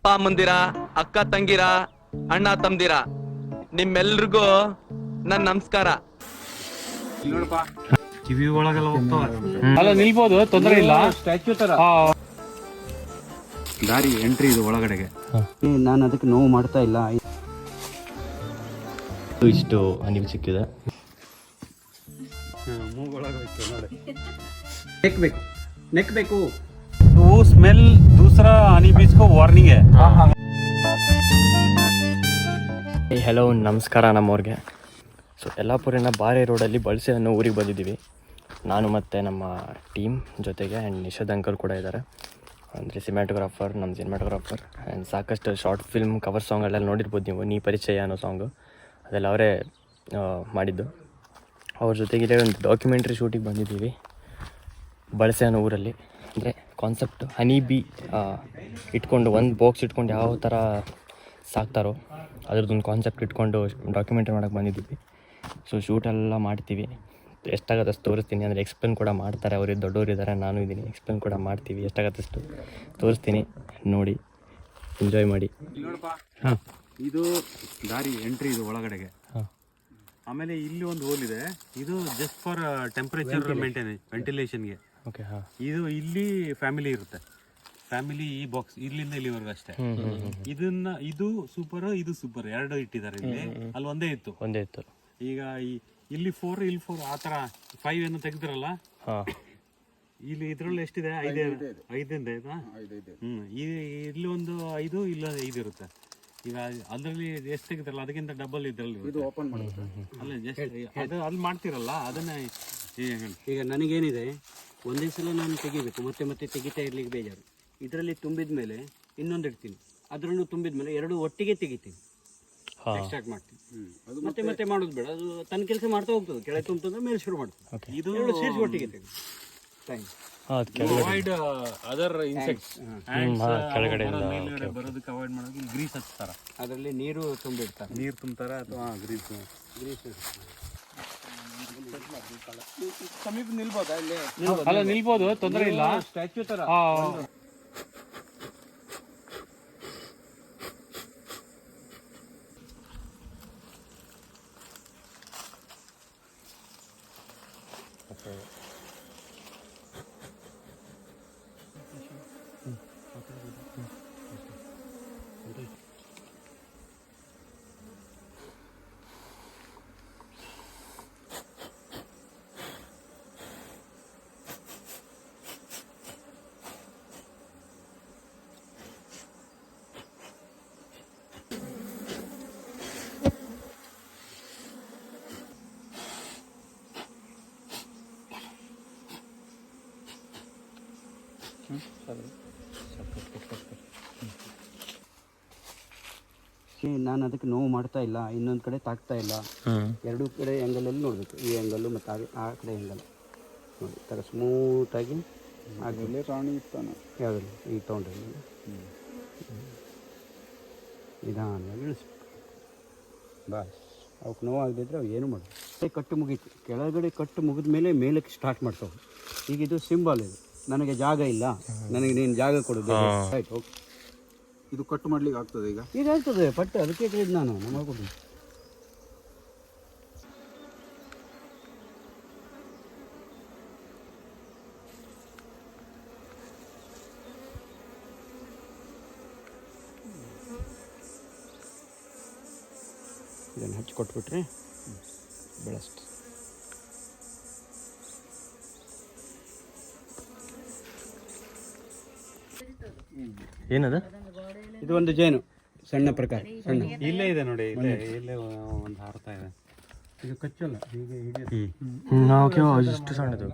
ಅಪ್ಪ ಅಮ್ಮಂದಿರ ಅಕ್ಕ ತಂಗಿರ ಅಣ್ಣ ತಮ್ದಿರ ನಿಮ್ಮೆಲ್ರಿಗೂ ನನ್ ನಮಸ್ಕಾರ. ಕಿವಿ ಒಳಗೆಲ್ಲ ಹೋಗ್ತಾವ. ಅಲ್ಲ ನಿಲ್ಬೋದು ತೊಂದರೆ ಇಲ್ಲ. ಸ್ಟ್ಯಾಚ್ಯೂ ತರ. ದಾರಿ ಎಂಟ್ರಿ ಇದು ಒಳಗಡೆಗೆ. ನಾನು ಅದಕ್ಕೆ ನೋವು ಮಾಡ್ತಾ ಇಲ್ಲ. ಇಷ್ಟು ಅನಿಲ್ ಸಿಕ್ಕಿದೆ. ಮೂಗೊಳಗೋಯ್ತು ನೋಡಿ. ನೆಕ್ ಬೇಕು ನೆಕ್ ಬೇಕು ಸ್ಮೆಲ್ दूसरा हनी बीज को वार्निंग है ಹೆಲೋ ನಮಸ್ಕಾರ ನಮ್ಮವ್ರಿಗೆ ಸೊ ಯಲ್ಲಾಪುರಿನ ಬಾರೆ ರೋಡಲ್ಲಿ ಬಳಸೆ ಅನ್ನೋ ಊರಿಗೆ ಬಂದಿದ್ದೀವಿ ನಾನು ಮತ್ತು ನಮ್ಮ ಟೀಮ್ ಜೊತೆಗೆ ಆ್ಯಂಡ್ ನಿಷಾದ್ ಅಂಕಲ್ ಕೂಡ ಇದ್ದಾರೆ ಅಂದರೆ ಸಿನಿಮಾಟೋಗ್ರಾಫರ್ ನಮ್ಮ ಸಿನಿಮಾಟೋಗ್ರಾಫರ್ ಆ್ಯಂಡ್ ಸಾಕಷ್ಟು ಶಾರ್ಟ್ ಫಿಲ್ಮ್ ಕವರ್ ಸಾಂಗಲ್ಲೆಲ್ಲ ನೋಡಿರ್ಬೋದು ನೀವು ನೀ ಪರಿಚಯ ಅನ್ನೋ ಸಾಂಗು ಅದೆಲ್ಲ ಅವರೇ ಮಾಡಿದ್ದು ಅವ್ರ ಜೊತೆಗೆ ಇಲ್ಲೇ ಒಂದು ಡಾಕ್ಯುಮೆಂಟ್ರಿ ಶೂಟಿಗೆ ಬಂದಿದ್ದೀವಿ ಬಳಸೆ ಅನ್ನೋ ಊರಲ್ಲಿ ಅಂದರೆ ಕಾನ್ಸೆಪ್ಟ್ ಹನಿ ಬಿ ಇಟ್ಕೊಂಡು ಒಂದು ಬಾಕ್ಸ್ ಇಟ್ಕೊಂಡು ಯಾವ ಥರ ಸಾಕ್ತಾರೋ ಅದ್ರದ್ದೊಂದು ಕಾನ್ಸೆಪ್ಟ್ ಇಟ್ಕೊಂಡು ಡಾಕ್ಯುಮೆಂಟ್ರಿ ಮಾಡೋಕ್ಕೆ ಬಂದಿದ್ದೀವಿ. ಸೊ ಶೂಟೆಲ್ಲ ಮಾಡ್ತೀವಿ. ಎಷ್ಟಾಗತ್ತೆ ಅಷ್ಟು ತೋರಿಸ್ತೀನಿ. ಅಂದರೆ ಎಕ್ಸ್ಪ್ಲೇನ್ ಕೂಡ ಮಾಡ್ತಾರೆ. ಅವ್ರಿಗೆ ದೊಡ್ಡವರು ಇದ್ದಾರೆ ನಾನು ಇದ್ದೀನಿ ಎಕ್ಸ್ಪ್ಲೇನ್ ಕೂಡ ಮಾಡ್ತೀವಿ. ಎಷ್ಟಾಗತ್ತಷ್ಟು ತೋರಿಸ್ತೀನಿ. ನೋಡಿ ಎಂಜಾಯ್ ಮಾಡಿ. ಹಾಂ. ಇದು ದಾರಿ ಎಂಟ್ರಿ ಇದು ಒಳಗಡೆಗೆ. ಹಾಂ. ಆಮೇಲೆ ಇಲ್ಲಿ ಒಂದು ಹೋಲ್ ಇದೆ. ಇದು ಜಸ್ಟ್ ಫಾರ್ ಟೆಂಪರೇಚರ್ ಮೇಂಟೈನ್ ವೆಂಟಿಲೇಷನ್ಗೆ ಓಕೆ ಹಾಂ. ಇದು ಇಲ್ಲಿ ಫ್ಯಾಮಿಲಿ ಇರುತ್ತೆ. ಫ್ಯಾಮಿಲಿ ಈ ಬಾಕ್ಸ್ ಇಲ್ಲಿಂದ ಇಲ್ಲಿವರೆಗೂ ಅಷ್ಟೇ. ಇದನ್ನ ಇದು ಸೂಪರ್ ಇದು ಸೂಪರ್ ಎರಡು ಇಟ್ಟಿದ್ದಾರೆ ಇಲ್ಲಿ. ಅಲ್ಲಿ ಒಂದೇ ಇತ್ತು. ಒಂದೇ ಇತ್ತು. ಈಗ ಈ- ಇಲ್ಲಿ ಫೋರ್ ಇಲ್ಲಿ ಫೋರ್ ಆ ತರ ಫೈವ್ ಏನು ತೆಗ್ದಿರಲ್ಲ? ಹಾಂ. ಇಲ್ಲಿ ಇದ್ರಲ್ಲಿ ಎಷ್ಟಿದೆ? ಐದೇ ಐದಿಂದ ಆಯ್ತಾ ಹ್ಮ್ ಈ ಇಲ್ಲಿ ಒಂದು ಐದು ಇಲ್ಲ ಐದು ಇರುತ್ತೆ. ಈಗ ಅದ್ರಲ್ಲಿ ಎಷ್ಟು ತೆಗಿತಾರಲ್ಲ ಅದಕ್ಕಿಂತ ಡಬಲ್ ಇದ್ರಲ್ಲಿ ಇದು ಓಪನ್ ಅಲ್ಲ ಜಸ್ಟ್ ಅದು ಅಲ್ಲಿ ಮಾಡ್ತಿರಲ್ಲ ಅದನ್ನ. ಈಗ ನನಗೇನಿದೆ? ಒಂದೇ ಸಲ ನಾನು ತೆಗಿಬೇಕು ಮತ್ತೆ ಮತ್ತೆ ತೆಗಿತಾ ಇರ್ಲಿಕ್ಕೆ ಬೇಜಾರು. ಇದರಲ್ಲಿ ತುಂಬಿದ ಮೇಲೆ ಇನ್ನೊಂದು ಇಡ್ತೀನಿ. ಅದರಲ್ಲೂ ತುಂಬಿದ ಮೇಲೆ ಎರಡು ಒಟ್ಟಿಗೆ ತೆಗಿತೀನಿ. ಸ್ಟಾರ್ಟ್ ಮಾಡ್ತೀನಿ. ಮತ್ತೆ ಮತ್ತೆ ಮಾಡೋದು ಬೇಡ. ಅದು ತನ್ನ ಕೆಲಸ ಮಾಡ್ತಾ ಹೋಗ್ತದೆ. ಕೆಳಗೆ ತುಂಬ್ತಂದ್ರೆ ಮೇಲೆ ಶುರು ಮಾಡ್ತದೆ ಇದು ಎರಡು ಸೇರಿಸಿ ಒಟ್ಟಿಗೆ ತೆಗಿ ಟೈಮ್ ಹಾಂ ಅದು ಕೆಳಗಡೆ ಅವಾಯ್ಡ್ ಅದರ್ ಇನ್ಸೆಕ್ಟ್ಸ್ ಬರೋದಕ್ಕೆ ಅವಾಯ್ಡ್ ಮಾಡೋದು ಗ್ರೀಸ್ ಹಚ್ತಾರ. ಅದರಲ್ಲಿ ನೀರು ತುಂಬಿಡ್ತಾರೆ. ನೀರು ತುಂಬ್ತಾರ ಅಥವಾ ಗ್ರೀಸ್ ಸಮೀಪ ನಿಲ್ಬೋದಾ ಇಲ್ಲಿ? ಅಲ್ಲ ನಿಲ್ಬೋದು ತೊಂದರೆ ಇಲ್ಲ. ಸ್ಟ್ಯಾಚ್ಯೂ ತರ. ನಾನು ಅದಕ್ಕೆ ನೋವು ಮಾಡ್ತಾ ಇಲ್ಲ ಇನ್ನೊಂದು ಕಡೆ ತಾಕ್ತಾ ಇಲ್ಲ. ಎರಡು ಕಡೆ ಆ್ಯಂಗಲಲ್ಲಿ ನೋಡಬೇಕು. ಈ ಆ್ಯಂಗಲ್ಲು ಮತ್ತು ಆ ಆ ಕಡೆ ಆ್ಯಂಗಲ್ ನೋಡಿ ಈ ಥರ ಸ್ಮೂತಾಗಿ ಆಗಲೇ ರಾಣಿ ಇರ್ತಾನೆ. ಯಾವುದಿಲ್ಲ ಈ ತೊಗೊಂಡ್ರೆ ನಿಧಾನವಾಗಿ ಇಳಿಸ್ಬೇಕು. ಬಸ್. ಅವಕ್ಕೆ ನೋವು ಆಗದಿದ್ರೆ ಅವು ಏನು ಮಾಡೋದು? ಕಟ್ಟು ಮುಗೀತು. ಕೆಳಗಡೆ ಕಟ್ಟು ಮುಗಿದ ಮೇಲೆ ಮೇಲಕ್ಕೆ ಸ್ಟಾರ್ಟ್ ಮಾಡ್ತಾವೆ ಈಗ ಇದು ಸಿಂಬಲ್ ಇದು. ನನಗೆ ಜಾಗ ಇಲ್ಲ. ನನಗೆ ನೀನು ಜಾಗ ಕೊಡು ಆಯ್ತು ಓಕೆ ಇದು ಕಟ್ ಮಾಡ್ಲಿಕ್ಕೆ ಆಗ್ತದೆ ಈಗ? ಈಗ ಆಗ್ತದೆ ಪಟ್ಟು ಅದಕ್ಕೆ ಕೇಳಿದ್ ನಾನು ನಮ್ಮ ಕೊಡಿ ಇದನ್ನು ಹಚ್ಚಿ ಕೊಟ್ಬಿಟ್ರೆ ಬೆಳೆಸ್ತು ಏನದು? ಇದು ಒಂದು ಜೇನು ಸಣ್ಣ ಪ್ರಕಾರ ಸಣ್ಣ. ಇಲ್ಲೇ ಇದೆ ನೋಡಿ ಇಲ್ಲೇ ಇಲ್ಲೇ ಒಂದು ಹಾರ್ತಾ ಇದೆ. ಇದು ಕಚ್ಚಲ್ಲ ಹೀಗೆ ಹಿಡಿಯುತ್ತೆ ಓಕೆ ಅಷ್ಟು ಸಣ್ಣದು.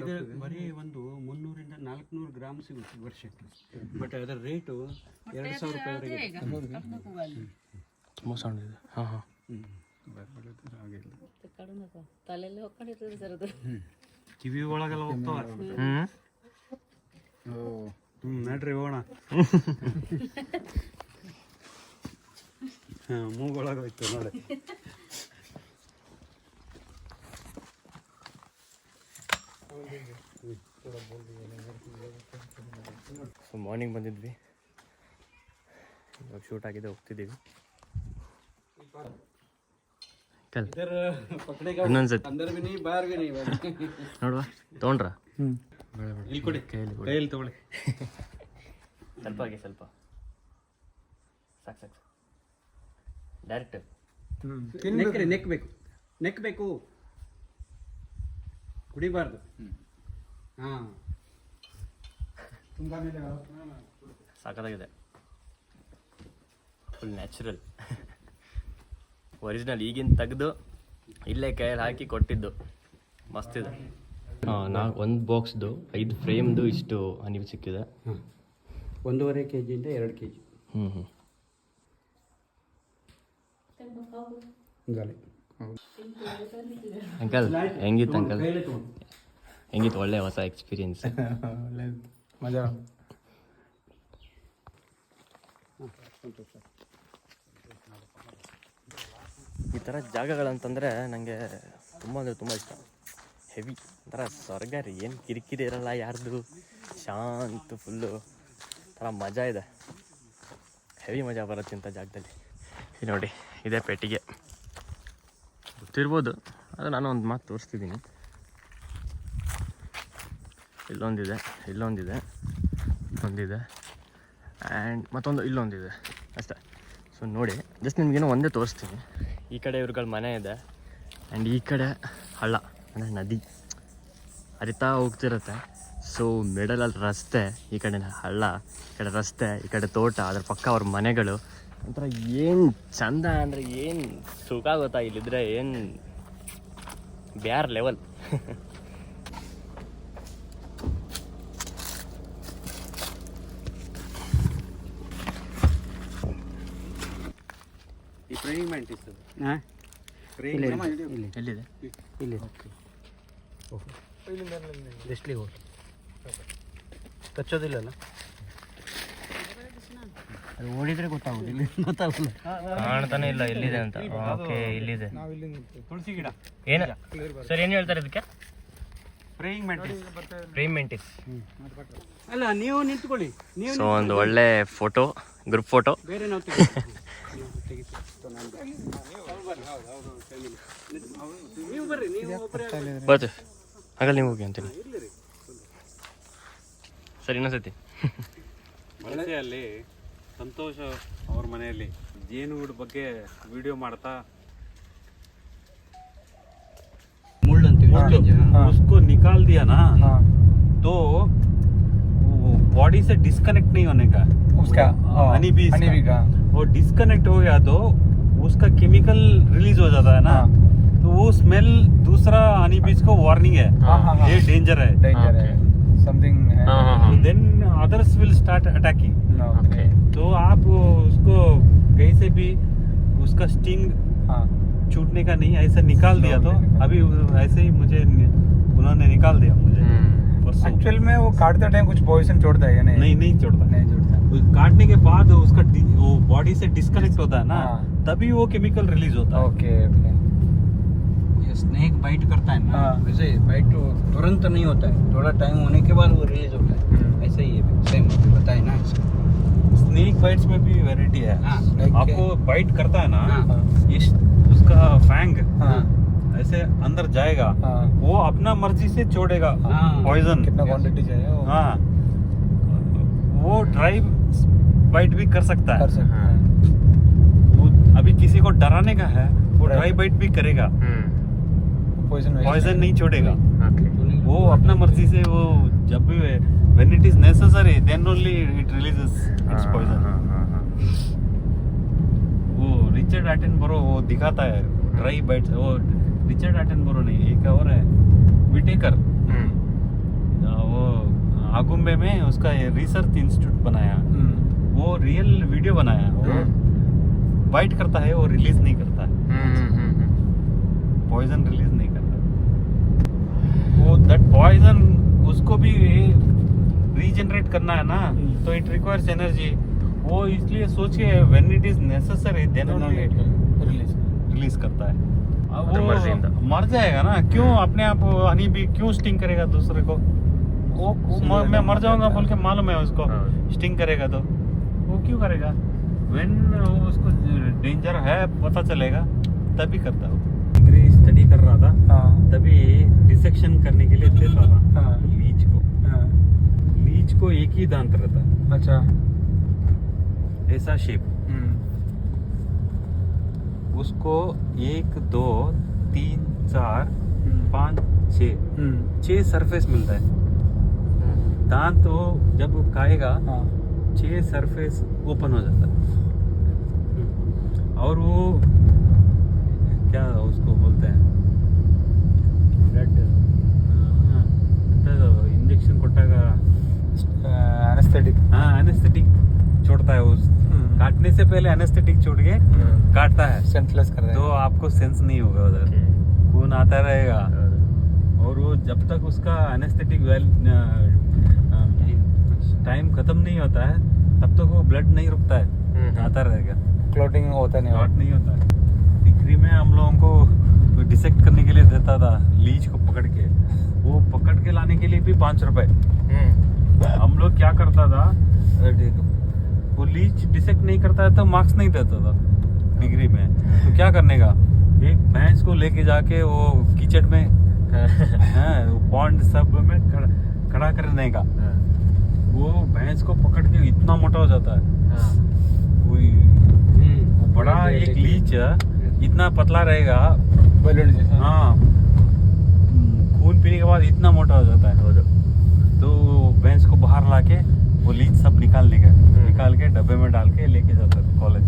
ಇದು ಬರೀ ಒಂದು ಮುನ್ನೂರಿಂದ ನಾಲ್ಕುನೂರು ಗ್ರಾಮ್ ಸಿಗುತ್ತೆ ವರ್ಷಕ್ಕೆ. ಬಟ್ ಅದರ ರೇಟು ಎರಡು ಸಾವಿರ ರೂಪಾಯಿವರೆಗೆ ತುಂಬ ಸಣ್ಣದಿದೆ. ಹಾಂ ಹಾಂ. ಕಿವಿ ಒಳಗೆಲ್ಲ ಹೋಗ್ತಾವ. ಹ್ಞೂ ಹ್ಮ್ ನಡ್ರಿ ಹೋಗೋಣ. ಹಾ ಮೂಗೊಳಗೆ ಹೋಯ್ತು ನೋಡಿ. ಸೊ ಮಾರ್ನಿಂಗ್ ಬಂದಿದ್ವಿ. ಇವಾಗ ಶೂಟ್ ಆಗಿದೆ ಹೋಗ್ತಿದ್ದೀವಿ. ಇನ್ನೊಂದ್ಸತಿ. ನೋಡುವ. ತೊಗೊಂಡ್ರ? ಇಲ್ಲಿ ಕೊಡಿ. ಕೈಯಲ್ಲಿ ಕೊಡಿ. ಕೈಯಲ್ಲಿ ತಗೊಳ್ಳಿ. ಸ್ವಲ್ಪ ಹಾಗೆ ಸ್ವಲ್ಪ. ಸಾಕು ಸಾಕು ಡೈರೆಕ್ಟ್ ನೆಕ್ ನೆಕ್ ಬೇಕು. ನೆಕ್ ಬೇಕು. ಕುಡಿಬಾರ್ದು. ಹಾಂ. ಸಾಕಾಗಿದೆ. ಫುಲ್ ನ್ಯಾಚುರಲ್ ಒರಿಜಿನಲ್ ಈಗಿನ ತೆಗೆದು ಇಲ್ಲೇ ಕೈಯಲ್ಲಿ ಹಾಕಿ ಕೊಟ್ಟಿದ್ದು. ಮಸ್ತಿದೆ ನಾ ಒಂದು ಬಾಕ್ಸ್ದು ಐದು ಫ್ರೇಮ್ದು ಇಷ್ಟು ಹನಿವು ಸಿಕ್ಕಿದೆ. ಹಾಂ ಒಂದೂವರೆ ಕೆ ಜಿಯಿಂದ ಎರಡು ಕೆ ಜಿ ಹ್ಞೂ ಹ್ಞೂ ಅಂಕಲ್ ಹೆಂಗಿತ್ತು ಅಂಕಲ್? ಹೆಂಗಿತ್ತು ಒಳ್ಳೆ ಹೊಸ ಎಕ್ಸ್ಪೀರಿಯನ್ಸ್ ಮಜಾ. ಈ ಥರ ಜಾಗಗಳಂತಂದರೆ ನನಗೆ ತುಂಬ ಅಂದರೆ ತುಂಬ ಇಷ್ಟ. ಹೆವಿ. ಒಂಥರ ಸ್ವರ್ಗ ರೀ. ಏನು ಕಿರಿಕಿರಿ ಇರಲ್ಲ ಯಾರ್ದು. ಶಾಂತ ಫುಲ್ಲು ಒಂಥರ ಮಜಾ ಇದೆ. ಹೆವಿ ಮಜಾ ಬರುತ್ತೆ ಇಂಥ ಜಾಗದಲ್ಲಿ. ಈ ನೋಡಿ, ಇದೇ ಪೆಟ್ಟಿಗೆ. ಗೊತ್ತಿರ್ಬೋದು ಅದು ನಾನು ಒಂದು ಮಾತು ತೋರಿಸ್ತಿದ್ದೀನಿ ಇಲ್ಲೊಂದಿದೆ ಇಲ್ಲೊಂದಿದೆ, ಒಂದಿದೆ ಆ್ಯಂಡ್ ಮತ್ತೊಂದು ಇಲ್ಲೊಂದಿದೆ. ಅಷ್ಟೇ. ಸೊ ನೋಡಿ ಜಸ್ಟ್ ನಿಮಗೇನೋ ಒಂದೇ ತೋರಿಸ್ತೀನಿ. ಈ ಕಡೆ ಇವ್ರುಗಳ ಮನೆ ಇದೆ ಆ್ಯಂಡ್ ಈ ಕಡೆ ಹಳ್ಳ. ನದಿ. ಹರಿತಾ ಹೋಗ್ತಿರುತ್ತೆ. ಸೊ ಮಿಡಲಲ್ಲಿ ರಸ್ತೆ ಈ ಕಡೆ ಹಳ್ಳ ಈ ಕಡೆ ರಸ್ತೆ ಈ ಕಡೆ ತೋಟ ಅದ್ರ ಪಕ್ಕ ಅವ್ರ ಮನೆಗಳು. ಒಂಥರ ಏನು ಚಂದ ಅಂದರೆ ಏನು ಸುಖ ಗೊತ್ತಾ ಇಲ್ಲಿದ್ರೆ ಏನು ಬ್ಯಾರ್ ಲೆವೆಲ್ ಇಲ್ಲಿ ಎಲ್ಲಿದೆ? ಇಲ್ಲಿ ಡಿಸ್ಟ್ಲಿಗೆ ಹೋಗಿ. ಕಚ್ಚೋದಿಲ್ಲಲ್ಲ ಅದು ಓಡಿದ್ರೆ ಗೊತ್ತಾಗೋದಿಲ್ಲ ಗೊತ್ತಾಗಲ್ಲ ಕಾಣ್ತಾನೆ ಇಲ್ಲ ಎಲ್ಲಿದೆ ಅಂತ. ಓಕೆ ಇಲ್ಲಿದೆ. ತುಳಸಿ ಗಿಡ ಏನು ಸರ್ ಏನು ಹೇಳ್ತಾರೆ ಇದಕ್ಕೆ? ಅಲ್ಲ ನೀವು ನಿಂತ್ಕೊಳ್ಳಿ. ನೀವು ಸೊ ಒಂದು ಒಳ್ಳೆ ಫೋಟೋ ಗ್ರೂಪ್ ಫೋಟೋ ಬೇರೆ ನಾವು ತೆಗಿತೀವಿ. ನೀವು ಬರ್ರಿ ನೀವು ಒಬ್ಬರೇ ಬರ್ತೀವಿ ಹಾಗಲ್ಲ ನೀವು ಹೋಗಿ ಅಂತೀನಿ ಸರಿ ಇನ್ನೊಂದ್ಸತಿ ಅಲ್ಲಿ ಸಂತೋಷ್ ಅವ್ರ ಮನೆಯಲ್ಲಿ ಜೇನುಗೂಡು ಬಗ್ಗೆ ವಿಡಿಯೋ ಮಾಡ್ತಾ ಮುಳ್ಳು ಅಂತೀವಿ उसको निकाल दिया ना तो बॉडी से डिस्कनेक्ट नहीं होने का उसका हनी बी हनी बी का वो डिस्कनेक्ट हो गया तो उसका केमिकल रिलीज हो जाता है ना हाँ। तो वो स्मेल दूसरा हनी बीज को वार्निंग है। हाँ, हाँ, हाँ। ये डेंजर है। डेंजर है। समथिंग है। Then others will start attacking तो आप उसको कहीं से भी उसका स्टिंग छूटने का नहीं ऐसे निकाल दिया तो अभी ऐसे ही मुझे उन्होंने निकाल दिया मुझे। hmm. एक्चुअल में वो काटते टाइम कुछ पॉइजन छोड़ता है या नहीं? नहीं नहीं छोड़ता। नहीं छोड़ता। काटने के बाद उसका वो बॉडी से डिस्कनेक्ट होता है ना तभी वो केमिकल रिलीज़ होता है। ओके ओके स्नेक बाइट करता है ना हाँ। वैसे बाइट तो तुरंत नहीं होता है। थोड़ा टाइम होने के बाद वो रिलीज़ होता है। हम्म। ऐसे ही है सेम बताए ना। स्नेक बाइट्स में भी वेराइटी है। हाँ, आपको बाइट करता है ना हाँ। ये उसका फैंग हाँ। ऐसे अंदर जाएगा हाँ। वो अपना मर्ज़ी से छोड़ेगा हाँ। पॉइजन कितना क्वांटिटी चाहिए वो? हाँ। वो ड्राई बाइट भी कर सकता कर है सकते हैं। वो अभी किसी को डराने का है वो. ड्राई बाइट भी करेगा। पॉइजन पॉइजन नहीं छोड़ेगा। वो अपना मर्ज़ी से वो जब भी when it is necessary then only it releases its poison. वो रिचर्ड एटनबरो वो दिखाता है। ड्राई बाइट्स वो रिचर्ड एटनबरो नहीं एक और है विटेकर वो आगुम्बे में उसका रिसर्च इंस्टीट्यूट बनाया। वो रियल वीडियो बनाया। वो बाइट करता है वो रिलीज़ नहीं करता। है पॉइजन रिलीज़ नहीं करता। वो दैट पॉइजन उसको भी रीजनरेट करना है ना तो इट रिक्वायर्स एनर्जी वो इसलिए सोच के when it is necessary then only release release करता है। अब वो मर जाएगा। ना क्यों अपने आप हनी भी क्यों स्टिंग करेगा दूसरे को? वो, वो मैं मर जाऊँगा बोल के मालूम है उसको। हाँ। स्टिंग करेगा तो। वो क्यों करेगा? व्हेन उसको डेंजर है पता चलेगा तभी करता हूँ डिग्री कर रहा था हाँ। तभी डिसेक्शन करने के लिए देता था हाँ। लीच को। हाँ। लीच को एक ही दांत रहता। अच्छा। ऐसा शेप हम्म। उसको एक दो तीन चार हम्म, पाँच छः हम्म, छः सरफेस मिलता है। दांत तो जब खाएगा हाँ। छः सरफेस ओपन हो जाता है। और वो क्या उसको बोलते हैं? ಕೊಟ್ಟಾಗ अनेस्थेटिक हाँ एनेस्थेटिक छोड़ता है उस काटने से पहले एनेस्थेटिक छोड़ के काटता है सेंसलेस कर रहे तो आपको सेंस नहीं होगा उधर खून आता रहेगा और वो जब तक उसका एनेस्थेटिक वेल टाइम खत्म नहीं होता है तब तक वो ब्लड नहीं रुकता है आता रहेगा क्लोटिंग होता नहीं क्लॉट नहीं होता है डिग्री में हम लोगों को डिसेक्ट करने के लिए देता था लीच को पकड़ के वो पकड़ के लाने के लिए भी पाँच रुपए। हम लोग क्या करता था? वो लीच डिसेक्ट नहीं करता है तो मार्क्स नहीं देता था डिग्री में। तो क्या करने का? एक भैंस को लेके जाके वो कीचड़ में हाँ, वो पॉन्ड सब में खड़ा खड़ा करने का। वो भैंस को पकड़ के इतना मोटा हो जाता है। वो वो बड़ा एक लीच इतना पतला रहेगा बलून जैसा। हाँ। खून पीने के बाद इतना मोटा हो जाता है। तो भैंस को बाहर लाके वो लीच सब निकाल लेगा। निकाल के डब्बे में डाल के लेके जाता है कॉलेज।